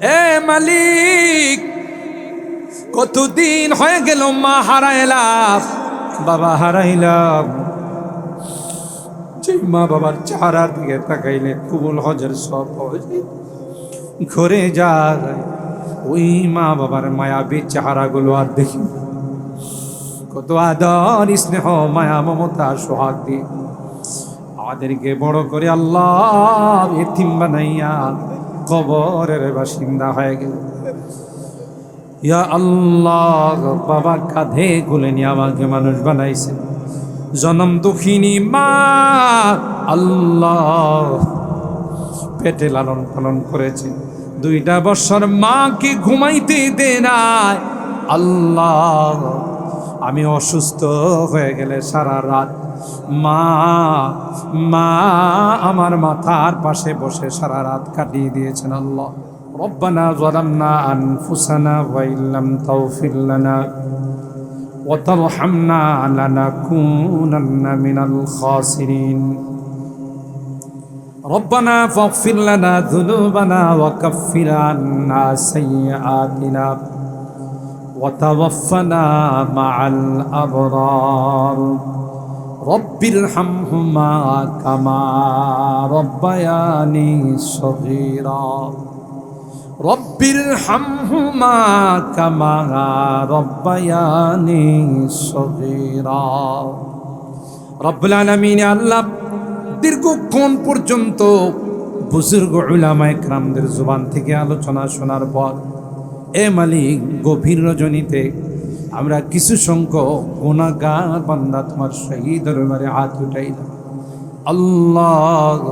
এ মালিক, কতদিন হয়ে গেল মা হারাইলাম, বাবা হারাইলাম। যে মা বাবার চেহারার দিকে তাকাইলে কবুল হজের সব ঘরে যায়, ওই মা বাবার মায়াবী চেহারাগুলো আর দেখি কত আদর, স্নেহ, মায়া, মমতা, সোহাগ। দিয়ে আমাদেরকে বড় করে আল্লাহ এতিম বানাইয়া কবরের বাসিন্দা হয়ে গেল। ইয়া আল্লাহ, বাবা কাঁধে গুলে নিয়ে আমাকে মানুষ বানাইছে। জনম দুঃখিনী মা, আল্লাহ পেটে লালন পালন করেছে। দুইটা বছর মাকে ঘুমাইতে দে আল্লাহ, আমি অসুস্থ হয়ে গেলে সারা রাত মা মা আমার মাথার পাশে বসে সারা রাত কাটিয়ে দিয়েছেন আল্লাহ ربنا ظلمنا أنفسنا وإن لم تغفر لنا وترحمنا لنكونن من الخاسرين ربنا فاغفر لنا ذنوبنا وكفر عنا سيئاتنا وتوفنا مع الأبرار রব্বির হামহুমা কামা রব্বায়ানি সহির রব্বির হামহুমা কামা রব্বায়ানি সহির রব্বুল আলামিন আল্লাহ দীর্ঘক্ষণ পর্যন্ত বুজুর্গ উলামা একরামদের জুবান থেকে আলোচনা শোনার পর, এ মালিক গভীর রজনীতে আমরা কিছু সংখ্যক গুণাগার বান্দা তোমার শহীদ দরবারে হাত উঠাইলাম আল্লাহ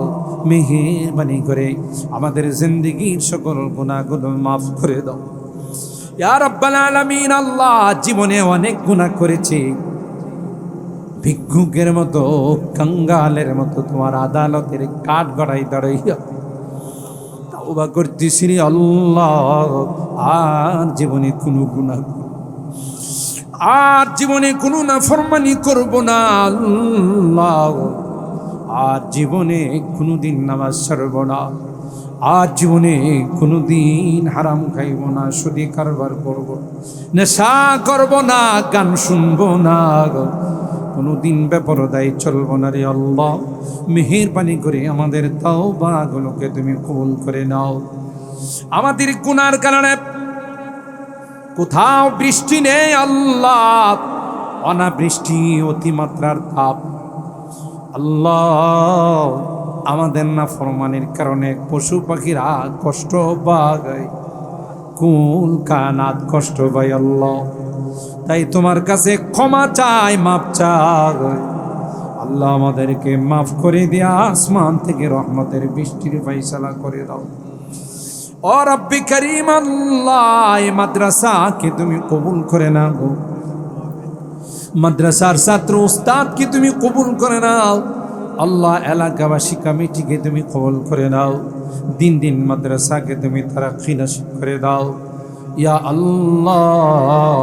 মেহেরবানি করে আমাদের জিন্দগির সকল গুণাগুলো মাফ করে দাও। ইয়া রাব্বাল আলামিন, আল্লাহ জীবনে অনেক গুণা করেছি। ভিক্ষুকের মতো, কাঙ্গালের মতো তোমার আদালতের কাঠ গড়াই দাঁড়াইয়া তাওবা করতেছি আল্লাহ। আর জীবনে কোনো গুনাহ আর জীবনে কোনো না ফরমানি করব না, আল্লাহ। আর জীবনে কোনোদিন নামাজ ছাড়ব না, আর জীবনে কোনোদিন হারাম খাইব না, সুদি কারবার করব। নেশা করব না, গান শুনব না কোনো কোনোদিন বেপরদায় চলব না রে আল্লাহ। মেহেরবানি করে আমাদের তাও বাগুলোকে তুমি কবুল করে নাও। আমাদের গুনার কারণে কোথাও বৃষ্টি নেই আল্লাহ। অনাবৃষ্টি অতিমাত্রার তাপ। আল্লাহ আমাদের না ফরমানের কারণে পশু পাখিরা কষ্ট পায়। কুল কানাত কষ্ট পাই আল্লাহ। তাই তোমার কাছে ক্ষমা চাই মাপ চাই। আল্লাহ আমাদেরকে মাফ করে দিয়া আসমান থেকে রহমতের বৃষ্টির ফাইসালা করে দাও। ও রব্বি করিম আল্লাহ মাদ্রাসাকে তুমি কবুল করে না গো মাদ্রাসার ছাত্র উস্তাদকে তুমি কবুল করে নাও। আল্লাহ এলাকাবাসী কমিটিকে তুমি কবুল করে নাও। দিন দিন মাদ্রাসাকে তুমি তারা নসিব করে দাও। ইয়া আল্লাহ,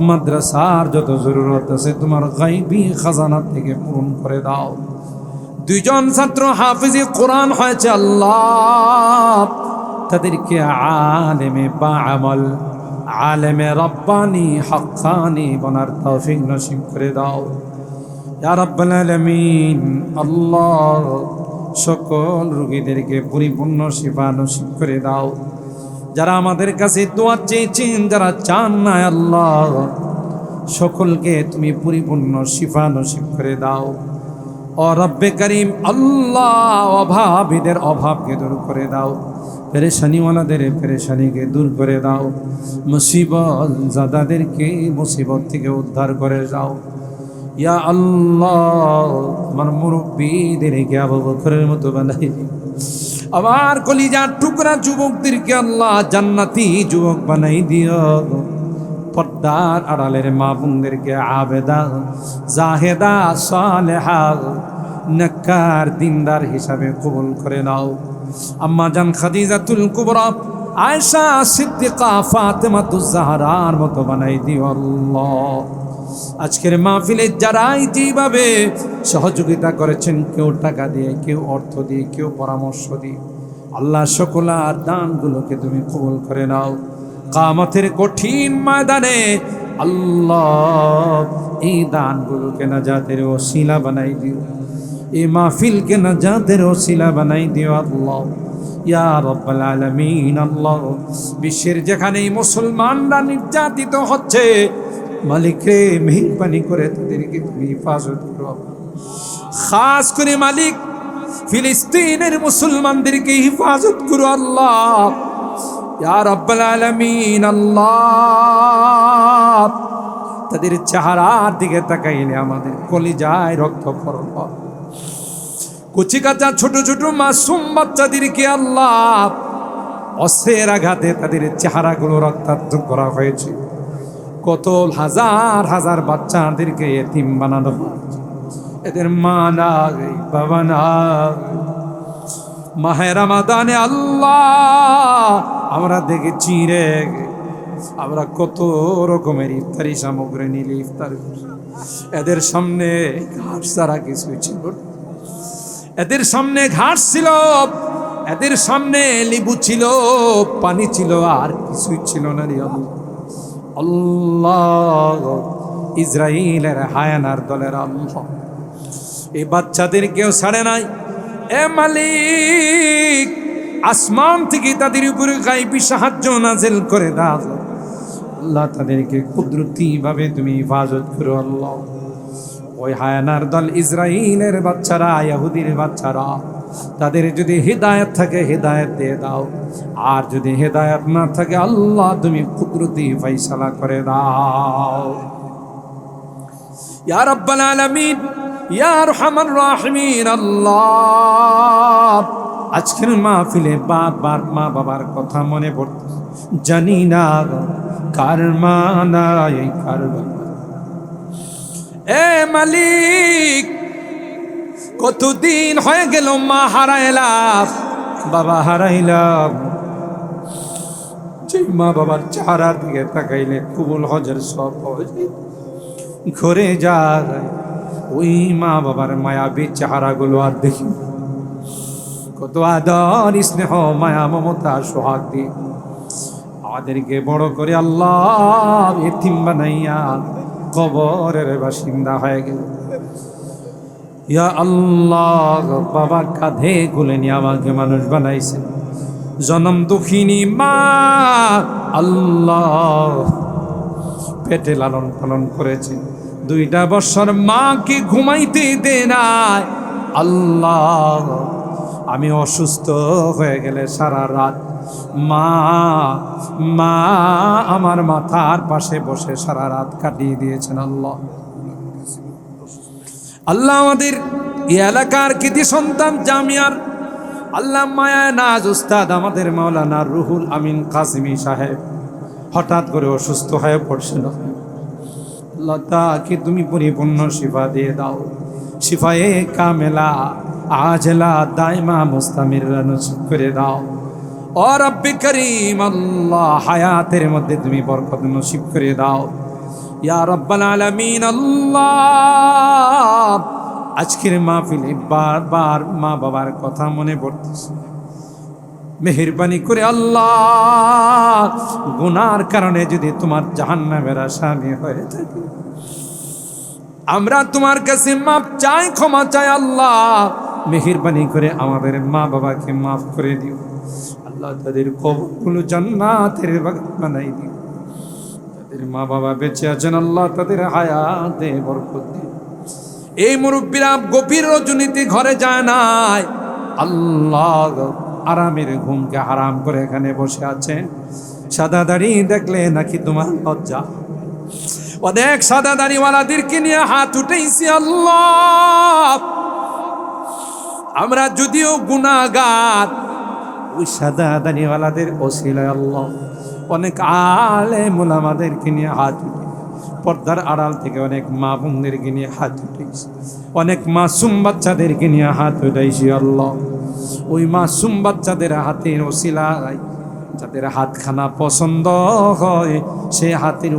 মাদ্রাসার যত জরুরত আছে তোমার গাইবি খাজানা থেকে পূরণ করে দাও। দুইজন ছাত্র হাফিজি কোরআন হয়েছে আল্লাহ। তাদেরকে আলেমে বা আমল আলেমে রব্বানি হক্কানি বনার তৌফিক নসিব করে দাও। আলামিন, আল্লাহ সকল রোগীদেরকে পরিপূর্ণ শিফা নসিব করে দাও। যারা আমাদের কাছে দোয়া চেয়েছেন, যারা চান না আল্লাহ, সকলকে তুমি পরিপূর্ণ শিফা নসিব করে দাও। ও করিম, আল্লাহ অভাবীদের অভাবকে দূর করে দাও। পেরেশানিওয়ালাদের পেরেশানিকে দূর করে দাও। মুসিবত জাদাদেরকে মুসিবত থেকে উদ্ধার করে যাও। ইয়া আল্লাহ, আমার মুরব্বীদেরকে আবু বকরের মতো বানাই। আমার কলিজার টুকরা যুবকদেরকে আল্লাহ জান্নাতি যুবক বানাই দিও। পর্দার আড়ালের মা বোনদেরকে আবেদা, জাহেদা, সালেহা, নক্কার, দিনদার হিসাবে কবুল করে নাও। আম্মা জান খাদিজাতুল কুবরা, আয়েশা সিদ্দিকা ফাতেমাতুজ জাহরার মতো বানাই দিও আল্লাহ। আজকের মাহফিলে যারাই যেভাবে সহযোগিতা করেছেন, কেউ টাকা দিয়ে, কেউ অর্থ দিয়ে, কেউ পরামর্শ দিয়ে, আল্লাহ সকলার দানগুলোকে তুমি কবুল করে নাও। কামতের কঠিন ময়দানে আল্লাহ এই দানগুলোকে না যাদের ওসিলা বানাই দিও। এই মাহফিলকে না যাদের ওসিলা বানাই দিও আল্লাহ। আল্লাহ, বিশ্বের যেখানে মুসলমানরা নির্যাতিত হচ্ছে মালিক রে মেহরবানি করে তাদেরকে তুমি হেফাজত করো। খাস করে মালিক, ফিলিস্তিনের মুসলমানদেরকে হেফাজত করো আল্লাহ। রব্বাল আলামিন, আল্লাহ। তাদের চেহারার দিকে তাকাইলে আমাদের কলিজায় রক্ত করল কচি কাঁচা ছোট ছোট মাসুম বাচ্চাদেরকে আল্লাহ অস্ত্রের আঘাতে তাদের চেহারাগুলো রক্তাক্ত করা হয়েছে। কত হাজার হাজার বাচ্চাদেরকে এতিম বানানো এদের মা নাই, বাবা নাই। মাহের মাদানে আল্লাহ, আমরা দেখেছি রে। আমরা কত রকমের ইফতারি সামগ্রী নিলে ইফতার এদের সামনে ঘাট ছাড়া কিছুই ছিল না। এদের সামনে ঘাস ছিল, এদের সামনে লেবু ছিল, পানি ছিল, আর কিছুই ছিল না রে আল্লাহ। ইসরায়েলের হায়ানার দলের আল্লাহ। এই বাচ্চাদের কেউ ছাড়ে নাই। এ মালিক, আসমান থেকে তাদের উপরে গাইবি সাহায্য নাজেল করে দাও। আল্লাহ তাদেরকে কুদরতি ভাবে তুমি হেফাজত করো, আল্লাহ। ওই হায়ানার দল ইসরায়েলের বাচ্চারা, ইয়াহুদির বাচ্চারা, তাদের যদি হৃদায়ত থাকে, হৃদায়ত দিয়ে দাও। আর যদি হৃদায়ত না থাকে, আল্লাহ তুমি কুদরতি ফৈসালা করে দাও। ইয়া রাব্বাল আলামিন, ইয়া আরহামার রাহিমিন, আল্লাহ। আজকের মাহফিলে বারবার মা বাবার কথা মনে পড়তে জানি না কার মা কার বাবা এ মালিক, কতদিন হয়ে গেল মা হারাইলাম, বাবা হারাইলাম। যে মা বাবার চেহারার দিকে তাকাইলে কুবুল হজের সব ঘরে যায়, ওই মা বাবার মায়াবী চেহারাগুলো আর দেখি কত আদর, স্নেহ, মায়া, মমতা, সোহাগ দিয়ে। আমাদেরকে বড় করে আল্লাহ এতিম বানাইয়া কবরের বাসিন্দা হয়ে গেল। ইয়া আল্লাহ বাবা কাঁধে গুলে নিয়ে আমাকে মানুষ বানাইছে। জনম দুঃখিনী মা, আল্লাহ। পেটে লালন পালন করেছে। দুইটা বছর মাকে ঘুমাইতে দে নাই। আল্লাহ। আমি অসুস্থ হয়ে গেলে সারা রাত মা মা আমার মাথার পাশে বসে সারা রাত কাটিয়ে দিয়েছেন আল্লাহ। আল্লাহ আমাদের এই এলাকার কৃতি সন্তান জামিয়ার, আল্লাহ মায়া নাজ উস্তাদ আমাদের মাওলানা রুহুল আমিন কাসিমি সাহেব হঠাৎ করে অসুস্থ হয়ে পড়ছিল আল্লাহ তাকে তুমি পরিপূর্ণ শিফা দিয়ে দাও। শিফায়ে কামেলা আজলা দাইমা মুস্তামির নসিব করে দাও। ও রব্বি করিম, আল্লাহ, হায়াতের মধ্যে তুমি বরকত নসিব করে দাও। ইয়া রব্বাল আলামিন, আল্লাহ, আজকের মাহফিলে বারবার মা বাবার কথা মনে পড়তেছে। মেহরবানি করে আল্লাহ, গুনার কারণে যদি তোমার জাহান্নামের আসামি হয়ে থাকে। আমরা তোমার কাছে মাপ চাই, ক্ষমা চাই আল্লাহ মেহরবানি করে আমাদের মা বাবাকে মাফ করে দিও। আল্লাহ তাদের কবরগুলো জান্নাতের বানাই দিও। তাদের মা বাবা বেঁচে আছেন, আল্লাহ তাদের হায়াতে বরকত দিও। এই মুরব্বীরা গভীর রজনীতি ঘরে যায় নাই। আল্লাহ আরামের ঘুমকে হারাম করে এখানে বসে আছেন সাদা দাড়ি দেখলে নাকি তোমার লজ্জা? অনেক সাদা দাড়িওয়ালাদেরকে নিয়ে হাত উঠেছি আল্লাহ। আমরা যদিও গুণাগার। ওই সাদা দাড়িওয়ালাদের ওসিলায় আল্লাহ। অনেক আলে মোলামাদেরকে নিয়ে হাত উঠে। পর্দার আড়াল থেকে অনেক মা বোনদেরকে নিয়ে হাত উঠেছি অনেক মাসুম বাচ্চাদেরকে নিয়ে হাত উঠাইছি আল্লাহ। ওই মাসুম বাচ্চাদের হাতের ওসিলায় যাদের হাতখানা পছন্দ হয়, সে হাতের